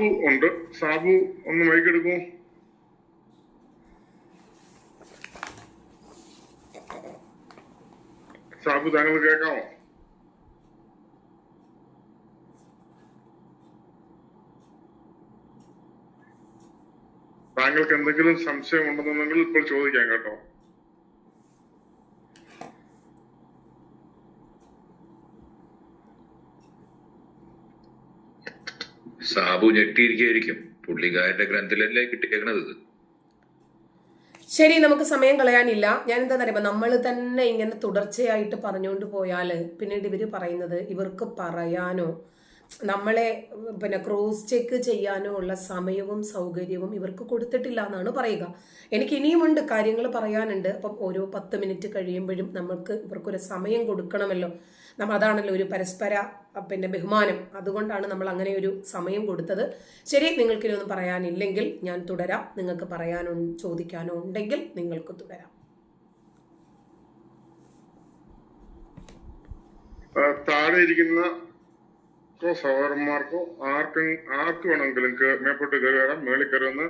സാബു ഉണ്ട്. സാബു ഒന്ന് മൈക്ക് എടുക്കൂ. സാബു താങ്കൾ കേൾക്കാമോ? താങ്കൾക്ക് എന്തെങ്കിലും സംശയം ഉണ്ടെന്നുണ്ടെങ്കിൽ ഇപ്പോൾ ചോദിക്കാം കേട്ടോ. സാബു ഞെട്ടിയിരിക്കുകയായിരിക്കും. പുള്ളിക്കാരന്റെ ഗ്രന്ഥിലല്ലേ കിട്ടിയേക്കണത് ശരി നമുക്ക് സമയം കളയാനില്ല. ഞാൻ എന്താ പറയുക നമ്മൾ തന്നെ ഇങ്ങനെ തുടർച്ചയായിട്ട് പറഞ്ഞുകൊണ്ട് പോയാൽ പിന്നീട് ഇവർ പറയുന്നത് ഇവർക്ക് പറയാനോ നമ്മളെ പിന്നെ ക്രോസ് ചെക്ക് ചെയ്യാനോ ഉള്ള സമയവും സൗകര്യവും ഇവർക്ക് കൊടുത്തിട്ടില്ല എന്നാണ് പറയുക. എനിക്ക് ഇനിയുമുണ്ട് കാര്യങ്ങൾ പറയാനുണ്ട്. അപ്പം ഓരോ പത്ത് മിനിറ്റ് കഴിയുമ്പോഴും നമുക്ക് ഇവർക്കൊരു സമയം കൊടുക്കണമല്ലോ. നമ്മൾ അതാണല്ലോ ഒരു പരസ്പര പിന്നെ ബഹുമാനം. അതുകൊണ്ടാണ് നമ്മൾ അങ്ങനെ ഒരു സമയം കൊടുത്തത്. ശരി നിങ്ങൾക്ക് ഇനിയൊന്നും പറയാനില്ലെങ്കിൽ ഞാൻ തുടരാം. നിങ്ങൾക്ക് പറയാനോ ചോദിക്കാനോ ഉണ്ടെങ്കിൽ നിങ്ങൾക്ക് തുടരാം. താഴെ ഇരിക്കുന്ന ക്കോ സഹോദരന്മാർക്കോ ആർക്കും ആർക്ക് വേണമെങ്കിലും മേപ്പോട്ട് കയറാം മേളിൽ കയറുന്ന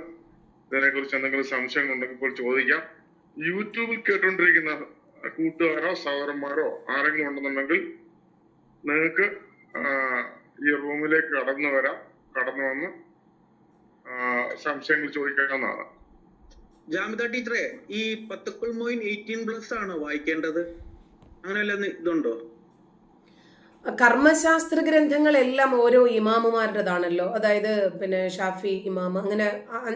ഇതിനെക്കുറിച്ച് ഇതിനെ കുറിച്ച് എന്തെങ്കിലും സംശയങ്ങൾ ഉണ്ടെങ്കിൽ ചോദിക്കാം. യൂട്യൂബിൽ കേട്ടുകൊണ്ടിരിക്കുന്ന കൂട്ടുകാരോ സഹോദരന്മാരോ ആരെങ്കിലും ഉണ്ടെന്നുണ്ടെങ്കിൽ നിങ്ങൾക്ക് ഈ റൂമിലേക്ക് കടന്നു വരാം. കടന്നു വന്ന് സംശയങ്ങൾ ചോദിക്കാവുന്നതാണ്. ജാമിത ടീച്ചറെ ഈ പത്തക്കുൾ മോയിൻ എയ്റ്റീൻ പ്ലസ് ആണോ വായിക്കേണ്ടത്? അങ്ങനെ വല്ല ഇതുണ്ടോ? കർമ്മശാസ്ത്ര ഗ്രന്ഥങ്ങളെല്ലാം ഓരോ ഇമാമുമാരുടേതാണല്ലോ. അതായത് പിന്നെ ഷാഫി ഇമാം അങ്ങനെ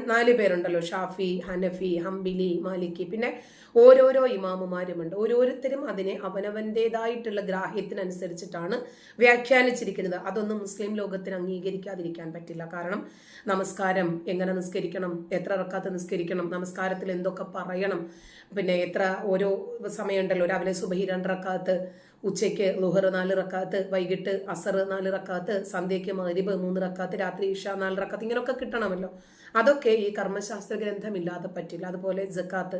നാല് പേരുണ്ടല്ലോ. ഷാഫി ഹനഫി ഹംബിലി മാലിക്കി പിന്നെ ഓരോരോ ഇമാമുമാരുമുണ്ട്. ഓരോരുത്തരും അതിനെ അവനവന്റെതായിട്ടുള്ള ഗ്രാഹ്യത്തിനനുസരിച്ചിട്ടാണ് വ്യാഖ്യാനിച്ചിരിക്കുന്നത്. അതൊന്നും മുസ്ലിം ലോകത്തിന് അംഗീകരിക്കാതിരിക്കാൻ പറ്റില്ല. കാരണം നമസ്കാരം എങ്ങനെ നിസ്കരിക്കണം? എത്ര ഇറക്കാത്ത നിസ്കരിക്കണം? നമസ്കാരത്തിൽ എന്തൊക്കെ പറയണം? പിന്നെ എത്ര ഓരോ സമയമുണ്ടല്ലോ. രാവിലെ സുബഹി രണ്ട് റക്കാത്ത് ഉച്ചയ്ക്ക് ലുഹർ നാല് റക്കാത്ത് വൈകിട്ട് അസർ നാല് റക്കാത്ത് സന്ധ്യയ്ക്ക് മരിബ് മൂന്ന് റക്കാത്ത് രാത്രി ഇഷ നാല് റക്കാത്ത് ഇങ്ങനെയൊക്കെ കിട്ടണമല്ലോ. അതൊക്കെ ഈ കർമ്മശാസ്ത്ര ഗ്രന്ഥം ഇല്ലാതെ പറ്റില്ല. അതുപോലെ ജക്കാത്ത്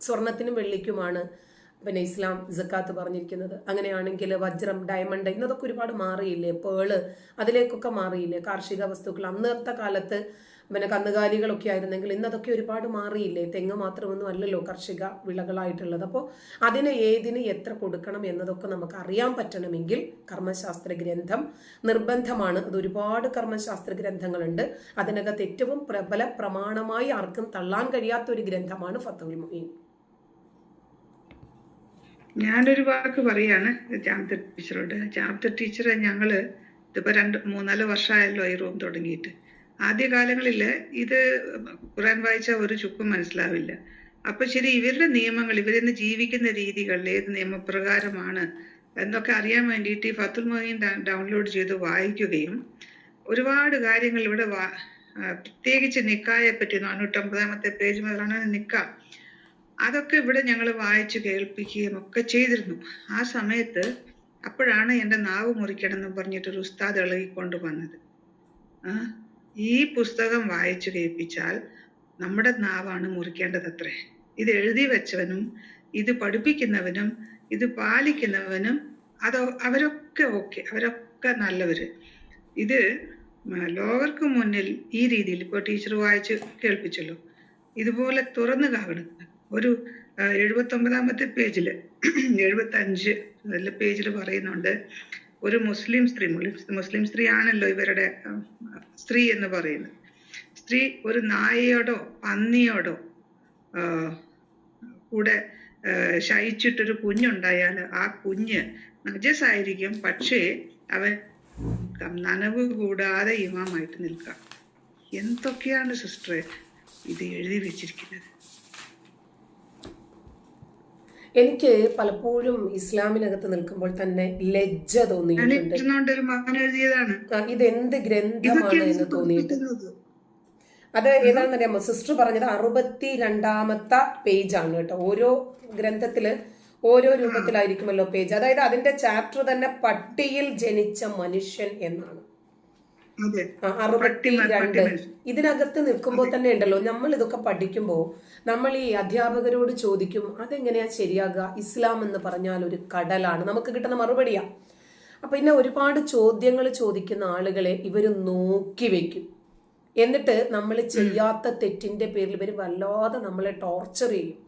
സ്വർണത്തിനും വെള്ളിക്കുമാണ് പിന്നെ ഇസ്ലാം ജക്കാത്ത് പറഞ്ഞിരിക്കുന്നത്. അങ്ങനെയാണെങ്കിൽ വജ്രം ഡയമണ്ട് ഇന്നതൊക്കെ ഒരുപാട് മാറിയില്ലേ? പേൾ അതിലേക്കൊക്കെ മാറിയില്ലേ? കാർഷിക വസ്തുക്കൾ അന്നത്തെ കാലത്ത് പിന്നെ കന്നുകാലികളൊക്കെ ആയിരുന്നെങ്കിൽ ഇന്ന് അതൊക്കെ ഒരുപാട് മാറിയില്ലേ? തെങ്ങ് മാത്രമൊന്നും അല്ലല്ലോ കർഷിക വിളകളായിട്ടുള്ളത്. അപ്പോൾ അതിന് ഏതിന് എത്ര കൊടുക്കണം എന്നതൊക്കെ നമുക്ക് അറിയാൻ പറ്റണമെങ്കിൽ കർമ്മശാസ്ത്ര ഗ്രന്ഥം നിർബന്ധമാണ്. അത് ഒരുപാട് കർമ്മശാസ്ത്ര ഗ്രന്ഥങ്ങളുണ്ട്. അതിനകത്ത് ഏറ്റവും പ്രബല പ്രമാണമായി ആർക്കും തള്ളാൻ കഴിയാത്ത ഒരു ഗ്രന്ഥമാണ് ഫത്തുൽ മുഹീൻ. ഞാനൊരു വാക്ക് പറയാണ്. ചാപ്റ്റർ ടീച്ചറോട്. ചാപ്റ്റർ ടീച്ചറെ ഞങ്ങൾ ഇതിപ്പോ രണ്ട് മൂന്നാൽ വർഷമായല്ലോ ഈ റൂം തുടങ്ങിയിട്ട്. ആദ്യ കാലങ്ങളിൽ ഇത് ഖുറാൻ വായിച്ചാൽ ഒരു ചുക്കും മനസ്സിലാവില്ല. അപ്പൊ ശരി ഇവരുടെ നിയമങ്ങൾ ഇവരിന്ന് ജീവിക്കുന്ന രീതികൾ ഏത് നിയമപ്രകാരമാണ് എന്നൊക്കെ അറിയാൻ വേണ്ടിയിട്ട് ഈ ഫത്തുൽ മൊഹീൻ ഡൗൺലോഡ് ചെയ്ത് വായിക്കുകയും ഒരുപാട് കാര്യങ്ങൾ ഇവിടെ വാ പ്രത്യേകിച്ച് നിക്കായെ പറ്റി നാനൂറ്റമ്പതാമത്തെ പേജ് മുതലാണ് നിക്ക. അതൊക്കെ ഇവിടെ ഞങ്ങൾ വായിച്ചു കേൾപ്പിക്കുകയും ഒക്കെ ചെയ്തിരുന്നു. ആ സമയത്ത് അപ്പോഴാണ് എന്റെ നാവ് മുറിക്കണം എന്ന് പറഞ്ഞിട്ട് ഒരു ഉസ്താദ് ഇളകിക്കൊണ്ട് വന്നത്. ആ ഈ പുസ്തകം വായിച്ചു കേൾപ്പിച്ചാൽ നമ്മുടെ നാവാണ് മുറിക്കേണ്ടത് അത്രേ ഇത് എഴുതി വെച്ചവനും ഇത് പഠിപ്പിക്കുന്നവനും ഇത് പാലിക്കുന്നവനും അത് അവരൊക്കെ ഓക്കെ അവരൊക്കെ നല്ലവര്. ഇത് ലോകർക്ക് മുന്നിൽ ഈ രീതിയിൽ ഇപ്പോൾ ടീച്ചർ വായിച്ച് കേൾപ്പിച്ചല്ലോ. ഇതുപോലെ തുറന്നു കാണുക ഒരു എഴുപത്തി ഒമ്പതാമത്തെ പേജിൽ എഴുപത്തി അഞ്ച് പേജിൽ പറയുന്നുണ്ട്. ഒരു മുസ്ലിം സ്ത്രീ മുസ്ലിം സ്ത്രീയാണല്ലോ ഇവരുടെ സ്ത്രീ എന്ന് പറയുന്നത്. സ്ത്രീ ഒരു നായയോടോ പന്നിയോടോ കൂടെ ശയിച്ചിട്ടൊരു കുഞ്ഞുണ്ടായാൽ ആ കുഞ്ഞ് നജസായിരിക്കും. പക്ഷേ അവൻ നനവ് കൂടാതെ ഇമാമായിട്ട് നിൽക്കാം. എന്തൊക്കെയാണ് സിസ്റ്ററെ ഇത് എഴുതി വെച്ചിരിക്കുന്നത്? എനിക്ക് പലപ്പോഴും ഇസ്ലാമിനകത്ത് നിൽക്കുമ്പോൾ തന്നെ ലജ്ജ തോന്നിയിട്ടുണ്ട്. ഇത് എന്ത് ഗ്രന്ഥമാണ് എന്ന് തോന്നിയിട്ട്. അത് ഏതാണെന്നറിയാമോ സിസ്റ്റർ പറഞ്ഞത് അറുപത്തി രണ്ടാമത്തെ പേജാണ് കേട്ടോ. ഓരോ ഗ്രന്ഥത്തിൽ ഓരോ രൂപത്തിലായിരിക്കുമല്ലോ പേജ്. അതായത് അതിന്റെ ചാപ്റ്റർ തന്നെ പട്ടിയിൽ ജനിച്ച മനുഷ്യൻ എന്നാണ്. അറുപത്തി രണ്ട്. ഇതിനകത്ത് നിൽക്കുമ്പോൾ തന്നെ ഉണ്ടല്ലോ നമ്മൾ ഇതൊക്കെ പഠിക്കുമ്പോൾ നമ്മൾ ഈ അധ്യാപകരോട് ചോദിക്കും അതെങ്ങനെയാ ശരിയാകുക? ഇസ്ലാം എന്ന് പറഞ്ഞാൽ ഒരു കടലാണ്. നമുക്ക് കിട്ടുന്ന മറുപടിയാ. അപ്പൊ പിന്നെ ഒരുപാട് ചോദ്യങ്ങൾ ചോദിക്കുന്ന ആളുകളെ ഇവർ നോക്കി വെക്കും. എന്നിട്ട് നമ്മൾ ചെയ്യാത്ത തെറ്റിന്റെ പേരിൽ ഇവർ വല്ലാതെ നമ്മളെ ടോർച്ചർ ചെയ്യും.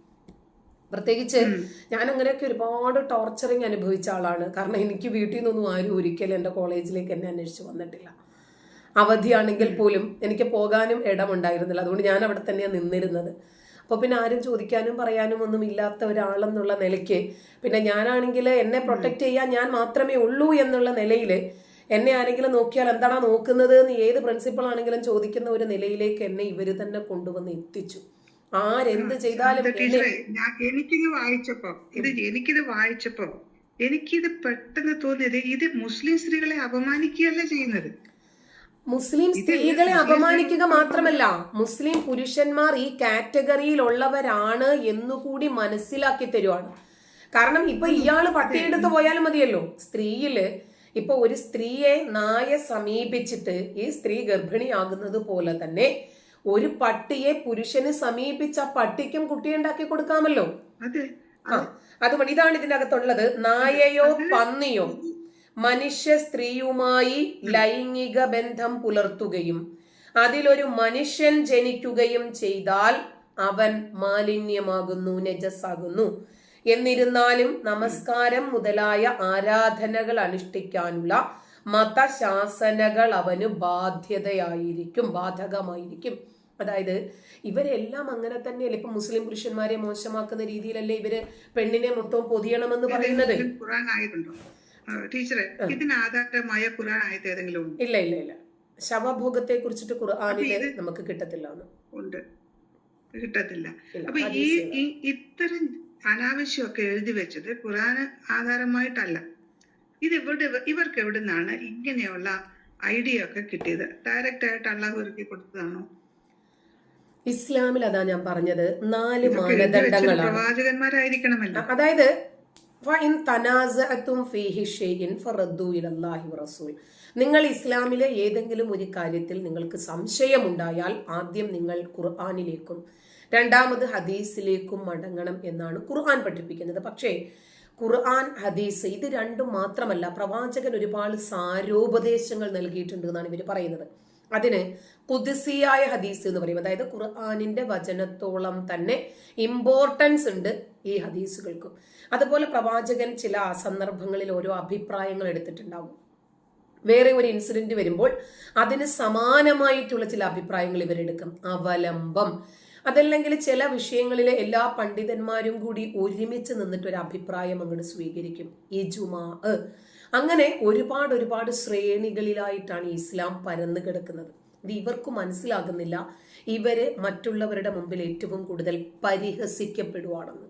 പ്രത്യേകിച്ച് ഞാൻ അങ്ങനെയൊക്കെ ഒരുപാട് ടോർച്ചറിങ് അനുഭവിച്ച ആളാണ്. കാരണം എനിക്ക് വീട്ടിൽ നിന്നൊന്നും ആരും ഒരിക്കലും എന്റെ കോളേജിലേക്ക് എന്നെ അന്വേഷിച്ച് വന്നിട്ടില്ല. അവധിയാണെങ്കിൽ പോലും എനിക്ക് പോകാനും ഇടമുണ്ടായിരുന്നില്ല. അതുകൊണ്ട് ഞാൻ അവിടെ തന്നെയാണ് നിന്നിരുന്നത്. അപ്പോൾ പിന്നെ ആരും ചോദിക്കാനും പറയാനും ഒന്നും ഇല്ലാത്ത ഒരാളെന്നുള്ള നിലയ്ക്ക് പിന്നെ ഞാനാണെങ്കിൽ എന്നെ പ്രൊട്ടക്റ്റ് ചെയ്യാൻ ഞാൻ മാത്രമേ ഉള്ളൂ എന്നുള്ള നിലയിൽ എന്നെ ആരെങ്കിലും നോക്കിയാൽ എന്താണോ നോക്കുന്നത് എന്ന് ഏത് പ്രിൻസിപ്പൾ ആണെങ്കിലും ചോദിക്കുന്ന ഒരു നിലയിലേക്ക് എന്നെ ഇവർ തന്നെ കൊണ്ടുവന്ന് എത്തിച്ചു. ആരെന്ത് ചെയ്താലും എനിക്കിത് വായിച്ചപ്പോ ഇത് എനിക്കിത് വായിച്ചപ്പോ എനിക്കിത് പെട്ടെന്ന് തോന്നിയത് ഇത് മുസ്ലിം സ്ത്രീകളെ അപമാനിക്കുകയല്ല ചെയ്യുന്നത്. മുസ്ലിം സ്ത്രീകളെ അപമാനിക്കുക മാത്രമല്ല മുസ്ലിം പുരുഷന്മാർ ഈ കാറ്റഗറിയിലുള്ളവരാണ് എന്നുകൂടി മനസ്സിലാക്കി തരുവാണ്. കാരണം ഇപ്പൊ ഇയാൾ പട്ടിയെടുത്ത് പോയാലും മതിയല്ലോ. സ്ത്രീയിൽ ഇപ്പൊ ഒരു സ്ത്രീയെ നായ സമീപിച്ചിട്ട് ഈ സ്ത്രീ ഗർഭിണിയാകുന്നത് പോലെ തന്നെ ഒരു പട്ടിയെ പുരുഷന് സമീപിച്ച പട്ടിക്കും പട്ടിക്കും കുട്ടിയുണ്ടാക്കി കൊടുക്കാമല്ലോ. അതെ. ആ അതുകൊണ്ട് ഇതാണ് ഇതിനകത്തുള്ളത്. നായയോ പന്നിയോ? മനുഷ്യ സ്ത്രീയുമായി ലൈംഗിക ബന്ധം പുലർത്തുകയും അതിലൊരു മനുഷ്യൻ ജനിക്കുകയും ചെയ്താൽ അവൻ മാലിന്യമാകുന്നു നജസ്സാകുന്നു. എന്നിരുന്നാലും നമസ്കാരം മുതലായ ആരാധനകൾ അനുഷ്ഠിക്കാനുള്ള മതശാസനകൾ അവന് ബാധ്യതയായിരിക്കും ബാധകമായിരിക്കും. അതായത് ഇവരെല്ലാം അങ്ങനെ തന്നെയല്ലേ? ഇപ്പൊ മുസ്ലിം പുരുഷന്മാരെ മോശമാക്കുന്ന രീതിയിലല്ലേ ഇവർ പെണ്ണിനെ മൊത്തം പൊതിയണമെന്ന് പറയുന്നത്? ടീച്ചറെ ഇതിന് ആധാരമായ ഖുറാൻ ആയത് ഏതെങ്കിലും ഉണ്ട്? ഇല്ല ഇല്ല ഇല്ല. ശവഭോഗത്തെ കുറിച്ചിട്ട് ഖുർആാനിൽ നമുക്ക് കിട്ടത്തില്ല ഉണ്ട്. കിട്ടത്തില്ല. അപ്പൊ ഈ ഇത്തരം അനാവശ്യമൊക്കെ എഴുതി വെച്ചത് ഖുറാന് ആധാരമായിട്ടല്ല. ഇത് ഇവിടെ ഇവർക്ക് എവിടെ നിന്നാണ് ഇങ്ങനെയുള്ള ഐഡിയ ഒക്കെ കിട്ടിയത്? ഡയറക്റ്റ് ആയിട്ട് അള്ളാഹു ഒരുക്കി കൊടുത്തതാണോ? ഇസ്ലാമിൽ അതാ ഞാൻ പറഞ്ഞത്. നാല് മാനദണ്ഡങ്ങളാണ്. പ്രവാചകന്മാരായിരിക്കണമല്ലോ. അതായത് നിങ്ങൾ ഇസ്ലാമിലെ ഏതെങ്കിലും ഒരു കാര്യത്തിൽ നിങ്ങൾക്ക് സംശയമുണ്ടായാൽ ആദ്യം നിങ്ങൾ ഖുർആാനിലേക്കും രണ്ടാമത് ഹദീസിലേക്കും മടങ്ങണം എന്നാണ് ഖുർആൻ പഠിപ്പിക്കുന്നത്. പക്ഷേ ഖുർആൻ ഹദീസ് ഇത് രണ്ടും മാത്രമല്ല പ്രവാചകൻ ഒരുപാട് സാരോപദേശങ്ങൾ നൽകിയിട്ടുണ്ട് എന്നാണ് ഇവർ പറയുന്നത്. അതിന് കുതിസിയായ ഹദീസ് എന്ന് പറയും. അതായത് ഖുർആാനിന്റെ വചനത്തോളം തന്നെ ഇമ്പോർട്ടൻസ് ഉണ്ട് ഈ ഹദീസുകൾക്കും. അതുപോലെ പ്രവാചകൻ ചില സന്ദർഭങ്ങളിൽ ഓരോ അഭിപ്രായങ്ങൾ എടുത്തിട്ടുണ്ടാവും. വേറെ ഒരു ഇൻസിഡന്റ് വരുമ്പോൾ അതിന് സമാനമായിട്ടുള്ള ചില അഭിപ്രായങ്ങൾ ഇവരെടുക്കും. അവലംബം. അതല്ലെങ്കിൽ ചില വിഷയങ്ങളിലെ എല്ലാ പണ്ഡിതന്മാരും കൂടി ഒരുമിച്ച് നിന്നിട്ട് ഒരു അഭിപ്രായം അങ്ങോട്ട് സ്വീകരിക്കും. ഇജുമാ അങ്ങനെ ഒരുപാട് ഒരുപാട് ശ്രേണികളിലായിട്ടാണ് ഇസ്ലാം പരന്നു കിടക്കുന്നത്. ഇത് ഇവർക്ക് മനസ്സിലാകുന്നില്ല. ഇവർ മറ്റുള്ളവരുടെ മുമ്പിൽ ഏറ്റവും കൂടുതൽ പരിഹസിക്കപ്പെടുവാണെന്ന്.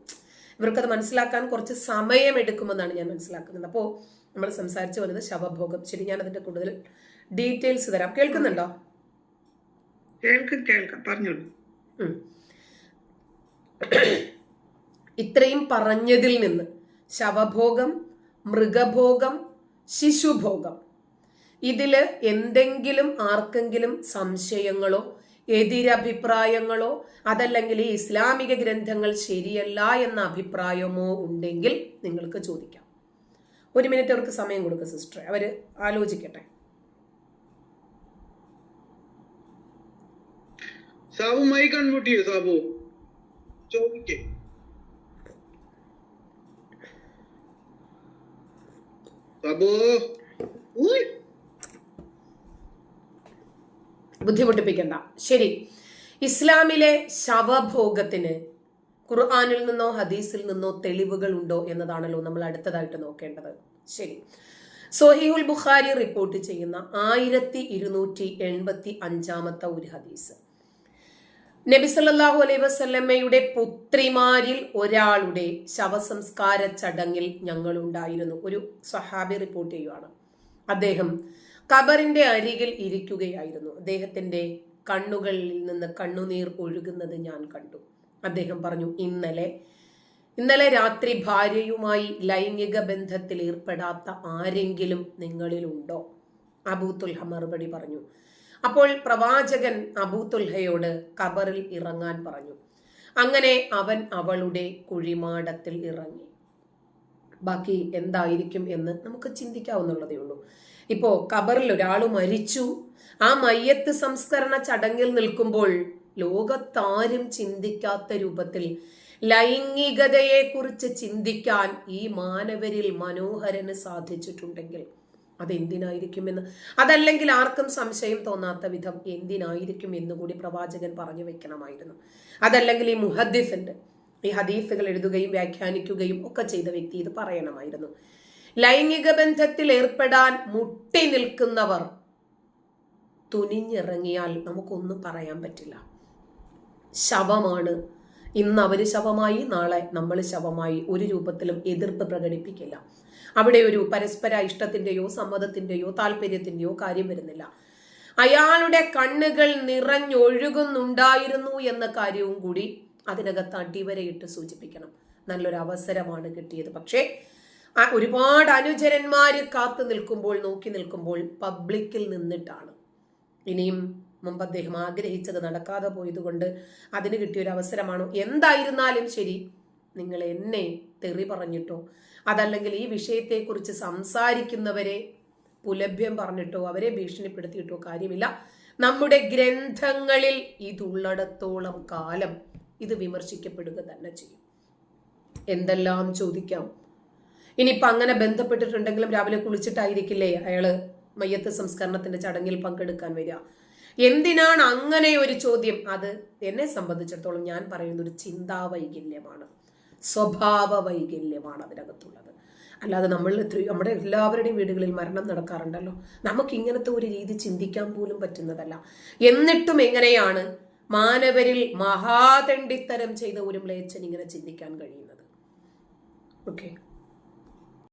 ഇവർക്കത് മനസ്സിലാക്കാൻ കുറച്ച് സമയമെടുക്കുമെന്നാണ് ഞാൻ മനസ്സിലാക്കുന്നത്. അപ്പോൾ നമ്മൾ സംസാരിച്ചു വന്നത് ശവഭോഗം. ശരി ഞാൻ അതിന്റെ കൂടുതൽ ഡീറ്റെയിൽസ് തരാം. കേൾക്കുന്നുണ്ടോ? കേൾക്കും കേൾക്കാം. പറഞ്ഞോളൂ. ഇത്രയും പറഞ്ഞതിൽ നിന്ന് ശവഭോഗം മൃഗഭോഗം ശിശുഭോഗം. ഇതിൽ എന്തെങ്കിലും ആർക്കെങ്കിലും സംശയങ്ങളോ എതിരഭിപ്രായങ്ങളോ അതല്ലെങ്കിൽ ഈ ഇസ്ലാമിക ഗ്രന്ഥങ്ങൾ ശരിയല്ല എന്ന അഭിപ്രായമോ ഉണ്ടെങ്കിൽ നിങ്ങൾക്ക് ചോദിക്കാം. ഒരു മിനിറ്റ് അവർക്ക് സമയം കൊടുക്കുക സിസ്റ്റർ അവർ ആലോചിക്കട്ടെ. സാബു മൈക്ക് അൺമ്യൂട്ട് ചെയ്യൂ സാബു. ചോദിക്കേ സാബു ഉയ്. ബുദ്ധിമുട്ടിപ്പിക്കണ്ട. ശരി. ഇസ്ലാമിലെ ശവഭോഗത്തിന് ഖുർആാനിൽ നിന്നോ ഹദീസിൽ നിന്നോ തെളിവുകൾ ഉണ്ടോ എന്നതാണല്ലോ നമ്മൾ അടുത്തതായിട്ട് നോക്കേണ്ടത്. ശരി. സോഹിഹുൽ ബുഖാരി റിപ്പോർട്ട് ചെയ്യുന്ന ആയിരത്തി ഇരുന്നൂറ്റി എൺപത്തി അഞ്ചാമത്തെ ഒരു ഹദീസ്. നബി അലൈ വസല്ലമ്മയുടെ പുത്രിമാരിൽ ഒരാളുടെ ശവസംസ്കാര ചടങ്ങിൽ ഞങ്ങൾ ഉണ്ടായിരുന്നു ഒരു സഹാബി റിപ്പോർട്ട് ചെയ്യുവാണ്. അദ്ദേഹം കബറിന്റെ അരികിൽ ഇരിക്കുകയായിരുന്നു. അദ്ദേഹത്തിന്റെ കണ്ണുകളിൽ നിന്ന് കണ്ണുനീർ ഒഴുകുന്നത് ഞാൻ കണ്ടു. അദ്ദേഹം പറഞ്ഞു ഇന്നലെ ഇന്നലെ രാത്രി ഭാര്യയുമായി ലൈംഗിക ബന്ധത്തിൽ ഏർപ്പെടാത്ത ആരെങ്കിലും നിങ്ങളിലുണ്ടോ? അബൂത്തുൽഹ മറുപടി പറഞ്ഞു അപ്പോൾ പ്രവാചകൻ അബൂതുൽഹയോട് ഖബറിൽ ഇറങ്ങാൻ പറഞ്ഞു. അങ്ങനെ അവൻ അവളുടെ കുഴിമാടത്തിൽ ഇറങ്ങി. ബാക്കി എന്തായിരിക്കും എന്ന് നമുക്ക് ചിന്തിക്കാവുന്നുള്ളതേ ഉള്ളൂ. ഇപ്പോ ഖബറിൽ ഒരാൾ മരിച്ചു. ആ മയ്യത്ത് സംസ്കരണ ചടങ്ങിൽ നിൽക്കുമ്പോൾ ലോകത്താരും ചിന്തിക്കാത്ത രൂപത്തിൽ ലൈംഗികതയെക്കുറിച്ച് ചിന്തിക്കാൻ ഈ മാനവരിൽ മനോഹരന് സാധിച്ചിട്ടുണ്ടെങ്കിൽ അതെന്തിനായിരിക്കുമെന്ന്. അതല്ലെങ്കിൽ ആർക്കും സംശയം തോന്നാത്ത വിധം എന്തിനായിരിക്കും എന്നുകൂടി പ്രവാചകൻ പറഞ്ഞു വെക്കണമായിരുന്നു. അതല്ലെങ്കിൽ ഈ മുഹദ്ദിഫുണ്ട് ഈ ഹദീസുകൾ എഴുതുകയും വ്യാഖ്യാനിക്കുകയും ഒക്കെ ചെയ്ത വ്യക്തി ഇത് പറയണമായിരുന്നു. ലൈംഗിക ബന്ധത്തിൽ ഏർപ്പെടാൻ മുട്ടി നിൽക്കുന്നവർ തുനിഞ്ഞിറങ്ങിയാൽ നമുക്കൊന്നും പറയാൻ പറ്റില്ല. ശവമാണ് ഇന്ന് അവർ ശവമായി നാളെ നമ്മൾ ശവമായി. ഒരു രൂപത്തിലും എതിർപ്പ് പ്രകടിപ്പിക്കില്ല. അവിടെ ഒരു പരസ്പര ഇഷ്ടത്തിന്റെയോ സമ്മതത്തിന്റെയോ താല്പര്യത്തിന്റെയോ കാര്യം വരുന്നില്ല. അയാളുടെ കണ്ണുകൾ നിറഞ്ഞൊഴുകുന്നുണ്ടായിരുന്നു എന്ന കാര്യവും കൂടി അതിനകത്ത് അടിവരയിട്ട് സൂചിപ്പിക്കണം. നല്ലൊരു അവസരമാണ് കിട്ടിയത്. പക്ഷേ ഒരുപാട് അനുചരന്മാർ കാത്തു നിൽക്കുമ്പോൾ നോക്കി നിൽക്കുമ്പോൾ പബ്ലിക്കിൽ നിന്നിട്ടാണ്. ഇനിയും മുമ്പ് അദ്ദേഹം ആഗ്രഹിച്ചത് നടക്കാതെ പോയതുകൊണ്ട് അതിന് കിട്ടിയൊരു അവസരമാണോ എന്തായിരുന്നാലും ശരി നിങ്ങൾ എന്നെ തെറി പറഞ്ഞിട്ടോ അതല്ലെങ്കിൽ ഈ വിഷയത്തെക്കുറിച്ച് സംസാരിക്കുന്നവരെ പുലഭ്യം പറഞ്ഞിട്ടോ അവരെ ഭീഷണിപ്പെടുത്തിയിട്ടോ കാര്യമില്ല. നമ്മുടെ ഗ്രന്ഥങ്ങളിൽ ഇതുള്ളിടത്തോളം കാലം ഇത് വിമർശിക്കപ്പെടുക തന്നെ ചെയ്യും. എന്തെല്ലാം ചോദിക്കാം. ഇനിയിപ്പം അങ്ങനെ ബന്ധപ്പെട്ടിട്ടുണ്ടെങ്കിലും രാവിലെ കുളിച്ചിട്ടായിരിക്കില്ലേ അയാൾ മയ്യത്ത് സംസ്കരണത്തിന്റെ ചടങ്ങിൽ പങ്കെടുക്കാൻ വരിക. എന്തിനാണ് അങ്ങനെ ഒരു ചോദ്യം? അത് എന്നെ സംബന്ധിച്ചിടത്തോളം ഞാൻ പറയുന്ന ഒരു ചിന്താ വൈകല്യമാണ് സ്വഭാവ വൈകല്യമാണ് അതിനകത്തുള്ളത്. അല്ലാതെ നമ്മൾ നമ്മുടെ എല്ലാവരുടെയും വീടുകളിൽ മരണം നടക്കാറുണ്ടല്ലോ. നമുക്ക് ഇങ്ങനത്തെ ഒരു രീതി ചിന്തിക്കാൻ പോലും പറ്റുന്നതല്ല. എന്നിട്ടും എങ്ങനെയാണ് മാനവരിൽ മഹാതെണ്ടിത്തരം ചെയ്ത ഒരു മ്ലേച്ഛൻ ഇങ്ങനെ ചിന്തിക്കാൻ കഴിയുന്നത്? ഓക്കെ.